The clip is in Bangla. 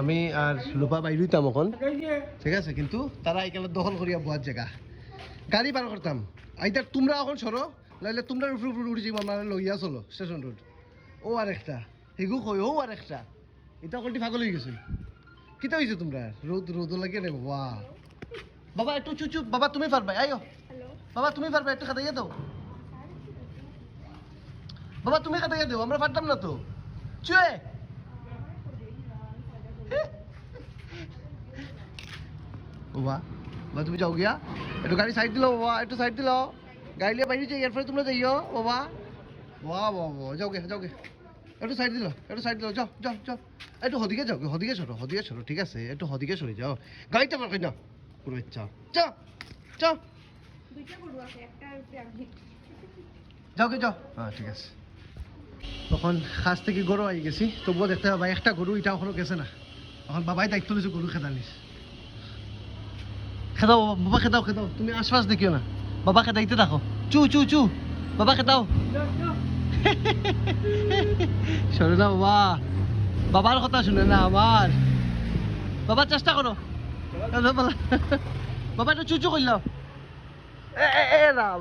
আমি আর লোপা বাইর হইতাম এখন। ঠিক আছে, কিন্তু তারা এখানে দখল করিয়া বোয়ার জায়গা। গাড়ি পার করতাম আইতা তোমরা এখন সরো লাইলে তোমরা উপরে উপরে উঠে যাব আমার লইয়া চলো স্টেশন রোড ও আর একটা। হেগু কই ও আর একটা। এটা কলটি পাগল হয়ে গেছে কিতা হয়েছে তোমরা? রোদ রোদ লাগে রে বাবা বাবা, একটু চুপ চুপ। বাবা, তুমি পারবে আইও। বাবা, তুমি পারবে একটু খাতাইয়া দাও। বাবা, তুমি খাতাইয়া দাও। আমরা পারতাম না তো। চুয়ে। বাবা বাবা তুমি যাও গিয়া। একটু গাড়ি সাইড দিলো বাবা একটু সাইড দিলো। গাড়ি লিয়ে বাইরে যাই এরপরে তোমরা যাইও বাবা। বাবা বাবা যাও গে যাও গে একটু সাইড দিলো একটু সাইড দিলো যাও যাও যাও। একটু হদিকে যাও হদিকে সরো হদিকে সরো ঠিক আছে? একটু হদিকে সরে যাও। গাড়িটা বার করে যাও। পুরো ইচ্ছা যাও। যাও যাও। গে যাও হ্যাঁ ঠিক আছে। তখন খাস থেকে গরু আই গেছি। তবুও দেখতে পাবা একটা গরু এটা এখনও গেছে না। এখন বাবাই দায়িত্ব নিয়েছে গরু খেদানিস খেদাও বাবা, খেদাও খেদাও। তুমি আশপাশ দেখিও না। বাবা খেদাইতে থাকো। চু চু চু। বাবা খেদাও। শোনো না বাবা। বাবার কথা শুনে না আমার। বাবা চেষ্টা করো। বাবা একটু চুচু করল এ রাম।